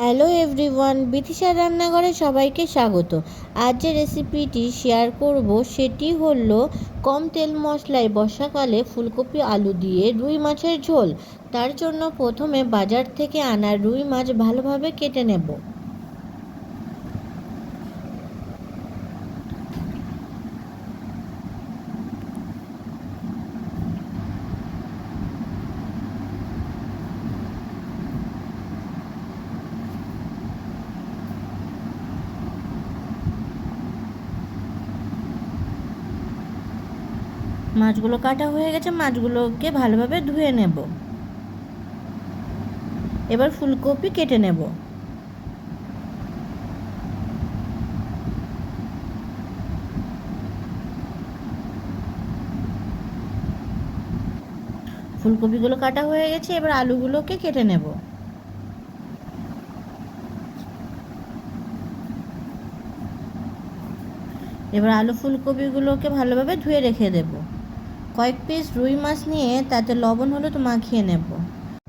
Hello everyone বিথিসা রান্নাঘরে সবাইকে স্বাগত। আজ যে রেসিপিটি শেয়ার করব সেটি হল কম তেল মশলায় বর্ষাকালে ফুলকপি, আলু দিয়ে রুই মাছের ঝোল। তার জন্য প্রথমে বাজার থেকে আনা রুই মাছ ভালোভাবে কেটে নেব। মাছগুলো কাটা হয়ে গেছে, মাছগুলোকে ভালোভাবে ধুয়ে নেব। এবার ফুলকপি কেটে নেব। ফুলকপিগুলো কাটা হয়ে গেছে, এবার আলুগুলোকে কেটে নেব। এবার আলু ফুলকপিগুলোকে ভালোভাবে ধুয়ে রেখে দেব। কয়েক পিস রুই মাছ নিয়ে তাতে লবণ, হলুদ মাখিয়ে নেব।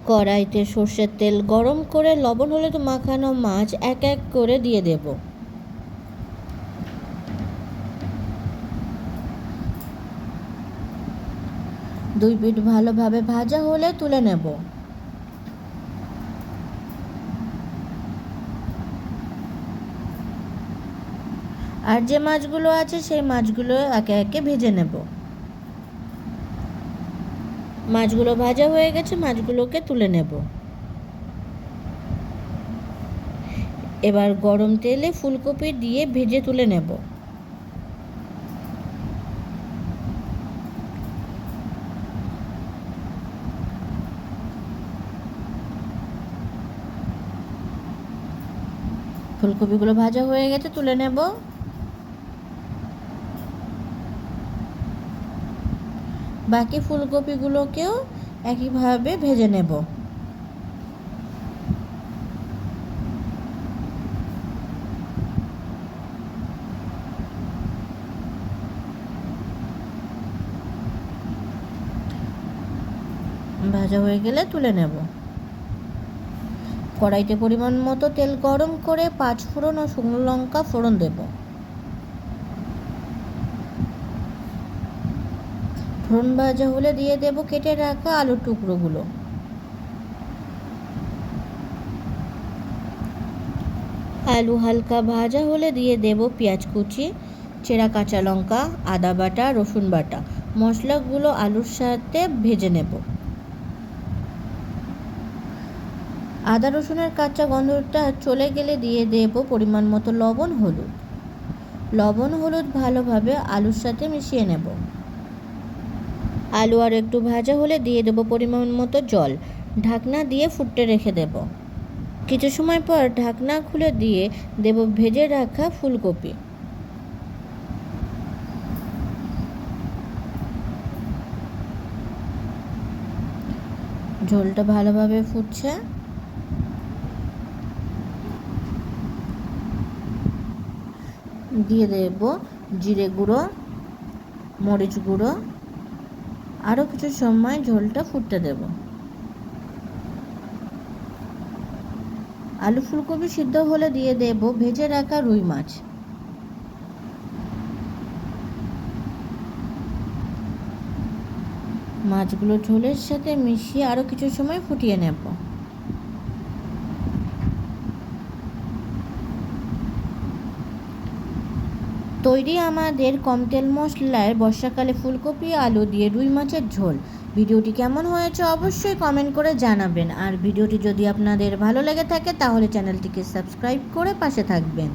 কড়াইতে সর্ষের তেল গরম করে লবণ, হলুদ মাখানো মাছ এক এক করে দিয়ে দেব। দুই পিঠ ভালোভাবে ভাজা হলে তুলে নেব। আর যে মাছগুলো আছে, সেই মাছগুলো একে একে ভেজে নেব। মাছগুলো ভাজা হয়ে গেছে, মাছগুলোকে তুলে নেব। এবার গরম তেলে ফুলকপি দিয়ে ভেজে তুলে নেব। ফুলকপিগুলো ভাজা হয়ে গেছে, তুলে নেব। বাকি ফুলকপিগুলোকেও একইভাবে ভেজে নেব। ভাজা হয়ে গেলে তুলে নেব। কড়াইতে পরিমাণ মতো তেল গরম করে পাঁচ ফোড়ন ও শুকনো লঙ্কা ফোড়ন দেব। ফোড়ন ভাজা হলে দিয়ে দেব কেটে রাখা আলুর টুকরোগুলো। আলু হালকা ভাজা হলে দিয়ে দেব পেঁয়াজ কুচি, চেরা কাঁচা লঙ্কা, আদা বাটা, রসুন বাটা। মশলাগুলো আলুর সাথে ভেজে নেব। আদা রসুনের কাঁচা গন্ধটা চলে গেলে দিয়ে দেব পরিমাণ মতো লবণ, হলুদ। লবণ, হলুদ ভালোভাবে আলুর সাথে মিশিয়ে নেব। আলু আর একটু ভাজা হলে দিয়ে দেব পরিমাণ মতো জল। ঢাকনা দিয়ে ফুটতে রেখে দেব। কিছু সময় পর ঢাকনা খুলে দিয়ে দেব ভেজে রাখা ফুলকপি। ঝোলটা ভালোভাবে ফুটছে। দিয়ে দেব জিরে গুঁড়ো, মরিচ গুঁড়ো। আরও কিছু সময় ঝোলটা ফুটতে দেব। আলু ফুলকপি সিদ্ধ হলে দিয়ে দেব ভেজে রাখা রুই মাছ। মাছগুলো ঝোলের সাথে মিশিয়ে আরও কিছু সময় ফুটিয়ে নেব। তৈরি আমাদের কম তেল মশলার বর্ষাকালে ফুলকপি, আলু দিয়ে রুই মাছের ঝোল। ভিডিওটি কেমন হয়েছে অবশ্যই কমেন্ট করে জানাবেন। আর ভিডিওটি যদি আপনাদের ভালো লেগে থাকে তাহলে চ্যানেলটিকে সাবস্ক্রাইব করে পাশে থাকবেন।